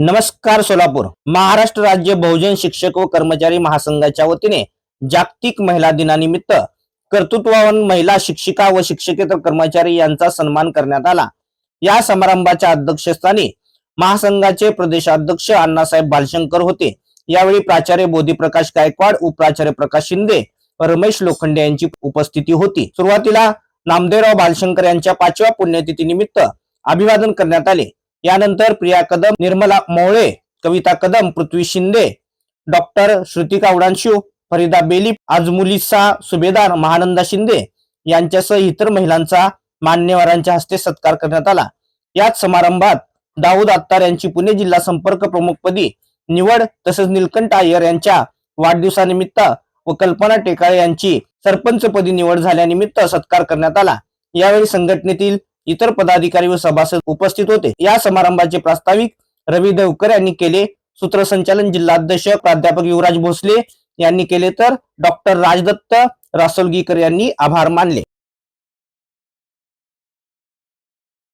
नमस्कार सोलापूर. महाराष्ट्र राज्य बहुजन शिक्षक व कर्मचारी महासंघाच्या वतीने जागतिक महिला दिनानिमित्त कर्तृत्ववान महिला शिक्षिका व शिक्षकेतर कर्मचारी यांचा सन्मान करण्यात आला. या समारंभाच्या अध्यक्षस्थानी महासंघाचे प्रदेशाध्यक्ष अण्णासाहेब बालशंकर होते. यावेळी प्राचार्य बोधीप्रकाश गायकवाड उपप्राचार्य प्रकाश शिंदे व रमेश लोखंडे यांची उपस्थिती होती. सुरुवातीला नामदेवराव बालशंकर यांच्या पाचव्या पुण्यतिथी निमित्त अभिवादन करण्यात आले. यानंतर प्रिया कदम निर्मला मोळे कविता कदम पृथ्वी शिंदे डॉक्टर श्रुतिका उडांशू फरीदा बेली आजमुलिसा सुभेदार महानंदा शिंदे यांच्यासह इतर महिलांचा मान्यवरांच्या हस्ते सत्कार करण्यात आला. याच समारंभात दाऊद अत्तार यांची पुणे जिल्हा संपर्क प्रमुखपदी निवड तसेच निलकंठ अय्यर यांच्या वाढदिवसानिमित्त व कल्पना टेकाळे यांची सरपंचपदी निवड झाल्यानिमित्त सत्कार करण्यात आला. यावेळी संघटनेतील इतर पदाधिकारी व सभासद उपस्थित होते. या समारंभाचे प्रास्ताविक रवी देवकर यांनी केले. सूत्रसंचालन जिल्हाध्यक्ष प्राध्यापक युवराज भोसले यांनी केले तर डॉक्टर राजदत्त रासोलगीकर यांनी आभार मानले.